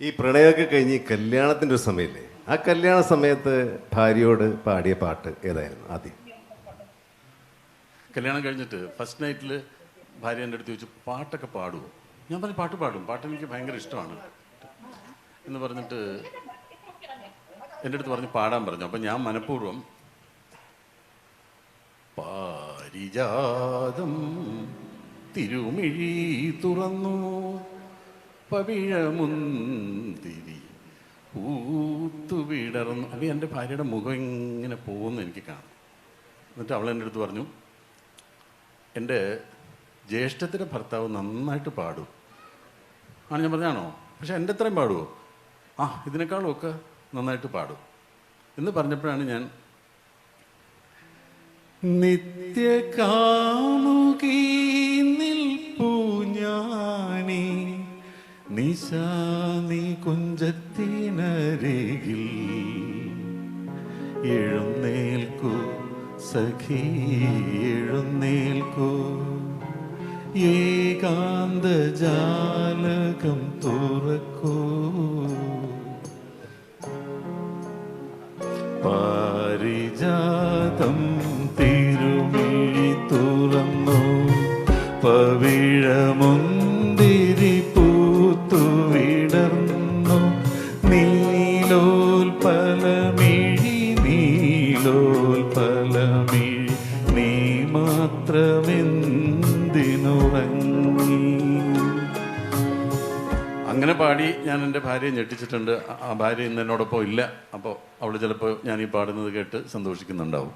ഈ പ്രണയമൊക്കെ കഴിഞ്ഞ് കല്യാണത്തിന്റെ ഒരു സമയമില്ലേ? ആ കല്യാണ സമയത്ത് ഭാര്യയോട് പാടിയ പാട്ട് ഏതായിരുന്നു ആദ്യം? കല്യാണം കഴിഞ്ഞിട്ട് ഫസ്റ്റ് നൈറ്റിൽ ഭാര്യ എന്റെ അടുത്ത് ചോദിച്ചു പാട്ടൊക്കെ പാടുമോ ഞാൻ പറഞ്ഞു പാട്ട് പാടും. പാട്ട് എനിക്ക് ഭയങ്കര ഇഷ്ടമാണ്. എന്ന് പറഞ്ഞിട്ട് എന്റെ അടുത്ത് പറഞ്ഞ് പാടാൻ പറഞ്ഞു. അപ്പം ഞാൻ മനഃപൂർവം പാരിജാതം തിരുമിഴി തുറന്നു. പവിഴമുന്തിരി പൂത്തുവിടർന്നു അപ്പം എന്റെ ഭാര്യയുടെ മുഖം ഇങ്ങനെ പോകുന്നു എനിക്ക് കാണാം എന്നിട്ട് അവൾ എന്റെ അടുത്ത് പറഞ്ഞു എന്റെ ജ്യേഷ്ഠത്തിന്റെ ഭർത്താവ് നന്നായിട്ട് പാടും. ആണ് ഞാൻ പറഞ്ഞാണോ പക്ഷെ എന്റെ അത്രയും പാടുമോ ആ ഇതിനേക്കാളും ഒക്കെ നന്നായിട്ട് പാടും. എന്ന് പറഞ്ഞപ്പോഴാണ് ഞാൻ നിത്യകാമുകീ നിശാനി കുഞ്ചത്തിനരികിൽ എഴുന്നേൽക്കൂ സഖി എഴുന്നേൽക്കൂ. ഏകാന്ത ജാലകം തുറക്കൂ. പാരിജാതം തിരുമി തുറന്നു പവിഴമുന്തിരി നീ അങ്ങനെ പാടി ഞാൻ എന്റെ ഭാര്യയെ ഞെട്ടിച്ചിട്ടുണ്ട്. ആ ഭാര്യ ഇന്ന് എന്നോടൊപ്പം ഇല്ല. അപ്പോൾ അവൾ ചിലപ്പോൾ ഞാൻ ഈ പാടുന്നത് കേട്ട് സന്തോഷിക്കുന്നുണ്ടാവും.